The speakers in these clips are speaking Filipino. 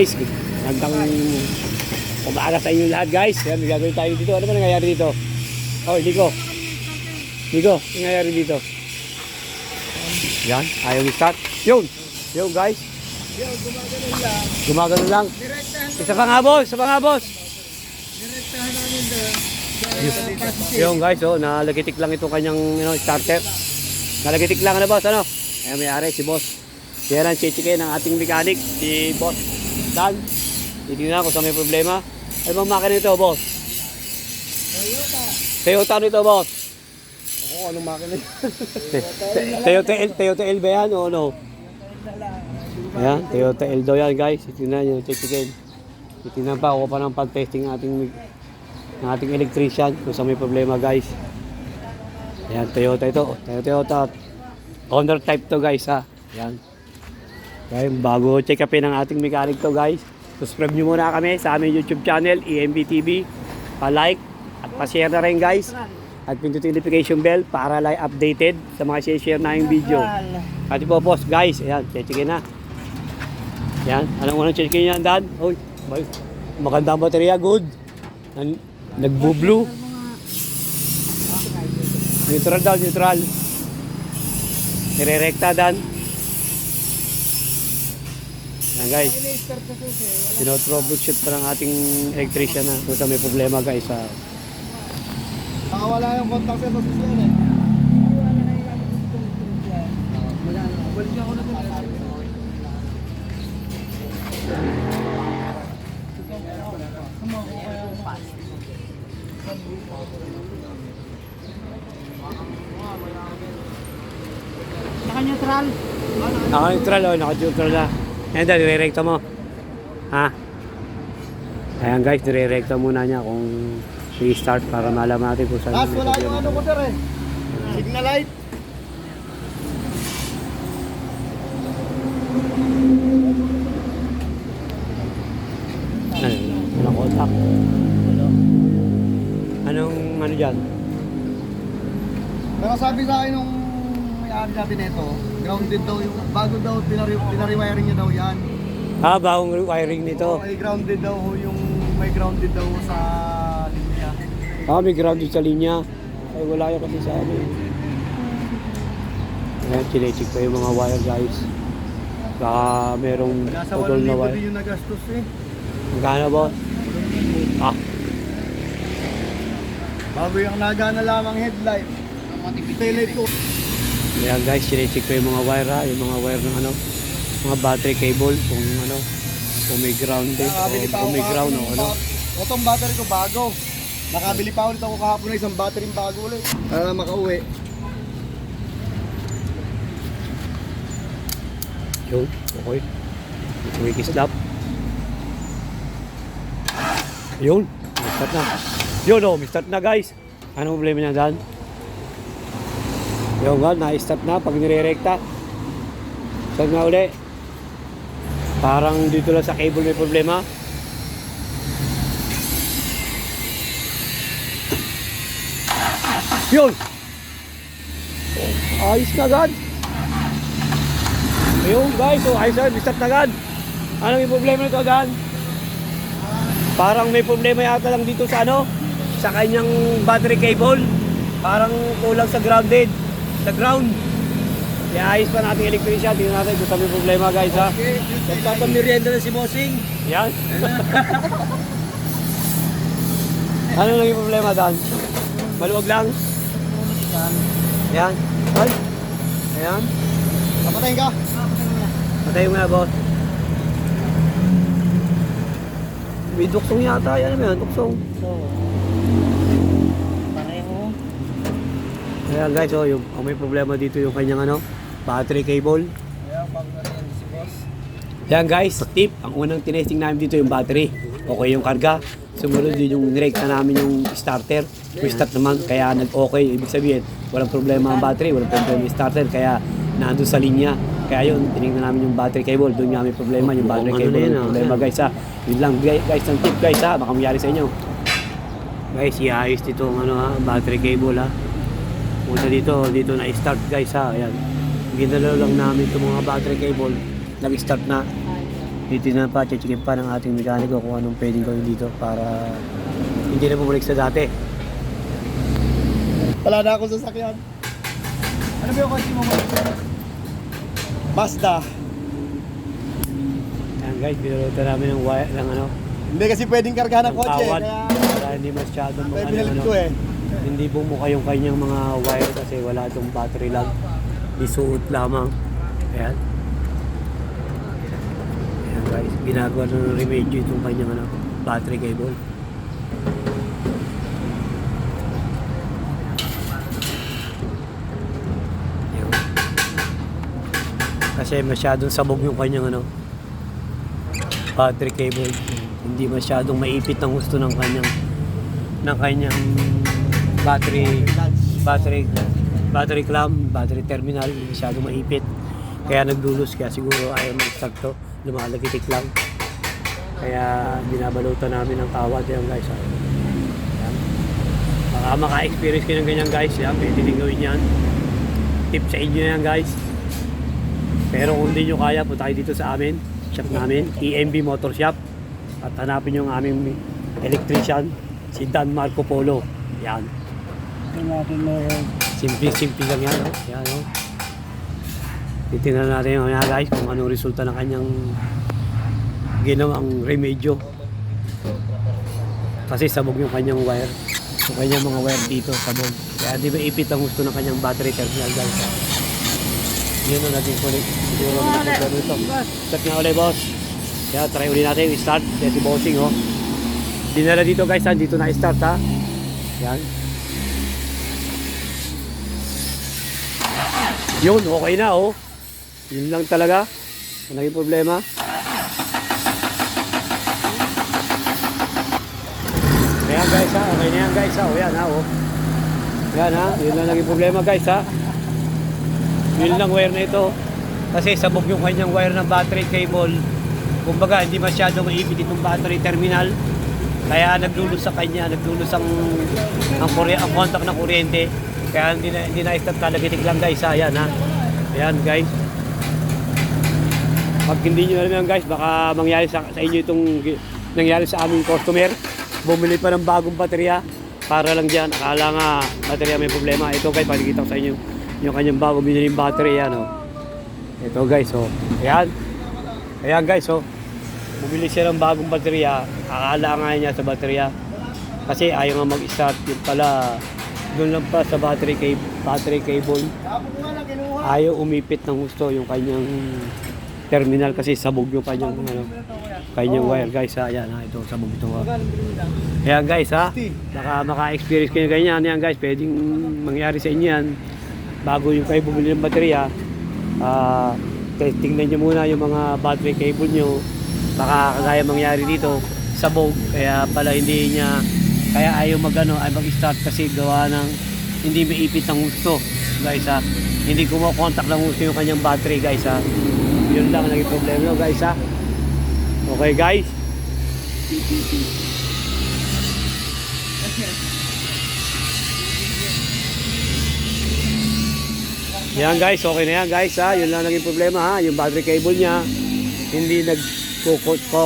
Guys, magandang umaga sa inyo lahat guys. Yan, gagawin tayo dito. Ano ba nangyayari dito? Oh, Ligo. Ligo, ano nangyayari dito? Yan, ayaw i-start. Yun, yun guys. Gumagano lang. Isa pa nga boss, isa pa nga boss. Yung guys, oh, nalagitik lang itong kanyang you know, starter. Nalagitik lang na boss, ano? Ayan, may ari si boss. Siya lang chichike ng ating mechanic, si boss Dan. Titignan ko sa may problema. Ano bang makina ito, boss? Toyota. Toyota ano ito, boss? Ako, anong makina? Toyota L, Toyota L ba yan o ano? Ayan, Toyota L daw yan guys. Titignan nyo, chichikin. Titignan pa, ako pa ng pag-testing ng ating, ng ating electrician kung sa may problema guys. Ayan, Toyota ito. Toyota, Toyota. Honor type to guys ha. Ayan. Okay, bago check upin ng ating mechanic to guys. Subscribe nyo muna kami sa aming YouTube channel, EMB TV. Pa-like at pa-share na rin guys. At pindutin notification bell para like updated sa mga share na yung video. At po post guys, ayan, checkin na. Yan, anong unang checkin yan Dan? Uy, maganda ang baterya, good. Nagbo-blue. Neutral daw, neutral. Nire-recta Dan. Yan guys. Sinotroubleshoot pa ng ating electrician na kung sa may problema guys. ah. Nakawala yung contact sa eh. Ako na doon. Naka-neutral. Naka-neutral o, naka-neutral na. Ayan dahil, nire-recta mo. Ha? Ayan guys, nire-recta muna niya kung i-start para malaman natin kung saan Tapos wala yung ano ko sir eh. Signal light. Ano, walang contact. Anong ano dyan? Pero sabi sa akin nung may-ari sabi nito, grounded daw yung, bago daw pinari, pinariwiring niya daw yan. Ah, bagong wiring nito. May grounded daw yung, may grounded daw sa linya. Ah, may ground sa linya. Ay, wala yan kasi sa amin. Ayan, chinecheck pa yung mga wire guys. Baka merong Nasa putol 8,000 na din wire. yung nagastos eh. Magkano ba? Ah, Bago yung nagana lamang headlight. Taillight ko. Ayan guys, chinecheck pa yung mga wire ha. Yung mga wire ng ano, mga battery cable. Kung ano, kung may ground din. Nakabili pa O kung may ground o ano. Itong battery ko bago. Nakabili pa ulit ako kahapon ng isang battery bago ulit. Para makauwi. Yun, okay. Wiki slap. Yun, start na. Yun oh, start na guys. Anong problema niya dyan? Yun nga, na-start na pag nire-recta. Saan nga uli? Parang dito lang sa cable may problema. Yun! Ayos na agad. Ayun guys, so ayos na, start na agad. Ano may problema nito agad? Parang may problema yata lang dito sa ano, sa kanyang battery cable. Parang kulang sa grounded, sa ground. Kaya ayos pa nating electrician, tingnan natin kung saan may problema guys ha. Okay, nagpapamerienda na si Bossing. Yan. ano lang yung problema Dan? Maluwag lang. Yan. Ay. Ayan. Napatayin ka? Patay mo na, boss. May duksong yata. Yan naman, duksong. Pareho. Ayan guys, oh, yung, oh, may problema dito yung kanyang ano, battery cable. Ayan, bago na rin si Boss. Yan guys, tip, ang unang tinesting namin dito yung battery. Okay yung karga. Sumunod din yung nirekta namin yung starter. Yung start naman, kaya nag-okay. Ibig sabihin, walang problema ang battery, walang problema yung starter. Kaya nandun sa linya. Kaya yun, tinignan namin yung battery cable. Doon nga may problema, yung battery cable. Yung problema guys ha. Yun lang guys, ang tip guys ha. Baka mayari sa inyo. Guys, iayos dito ang ano ha, battery cable ha. Punta dito, dito na start guys ha. Ayan. Ginalaw lang namin itong mga battery cable. Nag-start na. titignan pa, checkin pa ng ating mekaniko kung anong pwedeng gawin dito para hindi na bumalik sa dati. Wala na akong sasakyan. Ano ba yung kotse mo? Mazda. Yan guys, binulutan namin ng wire ng ano, Hindi kasi pwedeng kargahan ng kotse. kawad Kaya para hindi masyadong mga ano, ko eh. Hindi bumuka yung kanyang mga wire kasi wala itong battery lang. Isuot lamang. Ayan. Ayan guys, ginagawa na ng remedyo itong kanyang ano, battery cable. Yun. Kasi masyadong sabog yung kanyang ano, battery cable. Hindi masyadong maipit ng gusto ng kanyang ng kanyang battery battery battery clamp, battery terminal, masyadong maipit. Kaya nagdulos, kaya siguro ayaw mag-start to, lumalagitik lang. Kaya binabalutan namin ng kawad yan guys. ah. Yan. Baka maka-experience kayo ng ganyan guys, yan, pwede din gawin yan. Tip sa inyo yan guys. Pero kung hindi nyo kaya, punta kayo dito sa amin, shop namin, EMB Motor Shop. At hanapin yung aming electrician, si Dan Marco Polo. Yan. Ito natin na Simple-simple lang yan. Oh. Yan, oh. Titingnan natin yung yan, guys kung anong resulta ng kanyang ginawang remedyo. Kasi sabog yung kanyang wire. Yung kanyang mga wire dito, sabog. Kaya di ba ipit ang gusto ng kanyang battery terminal guys. Yun ang naging kulit. Siguro naging kulit ito. Start nga ulit boss. Kaya try ulit natin start. Kaya si bossing oh. Dinala dito guys ha. Dito na start ha. Yan. Yun, okay na oh. Yun lang talaga. Ang naging problema. Ayan guys ha, okay na yan guys ha. O yan ha oh. Yan ha, yun lang naging problema guys ha. Yun lang wire na ito. Kasi sabog yung kanyang wire ng battery cable. Kumbaga, hindi masyado maipit itong battery terminal. Kaya nagdulos sa kanya, nagdulos ang ang, ang contact ng kuryente. Kaya hindi na, hindi na start talagitik lang guys ha. Yan ha. Ayan guys. Pag hindi nyo alam yan guys, baka mangyari sa, sa inyo itong nangyari sa aming customer. Bumili pa ng bagong baterya para lang dyan. Akala nga baterya may problema. Ito guys, pakikita ko sa inyo yung kanyang bago biniling battery yan oh. Ito guys oh. Ayan. Ayan guys oh. Bumili siya ng bagong baterya. Akala nga niya sa baterya. Kasi ayaw nga mag-start. Yung pala, doon lang pa sa battery cable, battery cable ayaw umipit ng gusto yung kanyang terminal kasi sabog yung kanyang ano, kanyang wire guys ha. Ayan ha, ito sabog ito ha. Ayan guys ha. Baka maka-experience kayo ganyan yan guys. Pwedeng mangyari sa inyo yan. Bago yung kayo bumili ng baterya, ah tingnan nyo muna yung mga battery cable nyo. Baka kagaya mangyari dito, sabog. Kaya pala hindi niya, kaya ayaw mag ano, ay mag-start kasi gawa ng hindi maipit ang gusto guys ha. Hindi kumokontak ng gusto yung kanyang battery guys ha. Yun lang ang naging problema guys ha. Okay guys. Yan guys, okay na yan guys ha. Yun lang naging problema ha. Yung battery cable niya hindi nag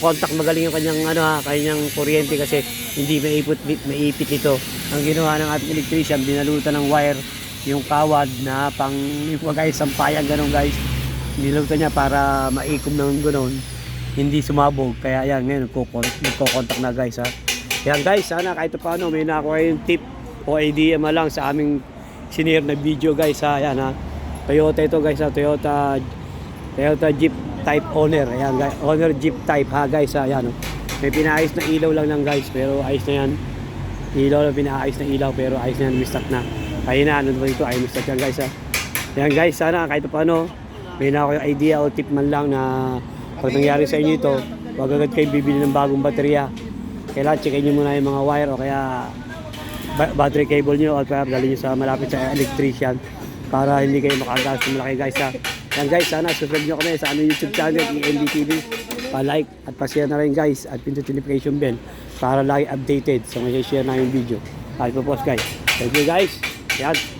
contact magaling yung kanyang ano ha, kanyang kuryente kasi hindi maipit maipit nito. Ang ginawa ng ating electrician, binalutan ng wire yung kawad na pang yung guys sampayan ganun guys. Nilutan niya para maikom ng ganun. Hindi sumabog. Kaya yan, ngayon nagko-contact, na guys ha. Yan guys, sana kahit paano may nakuha yung tip o idea man lang sa aming sinir na video guys ha. Yan ha. Toyota ito guys ha. Toyota Toyota Jeep Type Owner. Ayan guys. Owner Jeep Type ha guys. Ayan oh. May pinaayos na ilaw lang lang guys. Pero ayos na yan. Ilaw lang pinaayos na ilaw pero ayos na yan. Mistak na. Kaya na ano ba ito? Ay mistak yan guys ha. Ayan guys. Sana kahit paano may na yung idea o tip man lang na pag nangyari sa inyo ito, wag agad kayo bibili ng bagong baterya. Kailangan checkin nyo muna yung mga wire o kaya ba- battery cable nyo o kaya dalhin nyo sa malapit sa electrician para hindi kayo makagas ng malaki guys ha. Yan guys, sana subscribe nyo kami sa aming YouTube channel, EMB TV. Pa-like at pa-share na rin guys at pinto notification bell para lagi updated sa mga share namin video. At po guys. Thank you guys. Yan.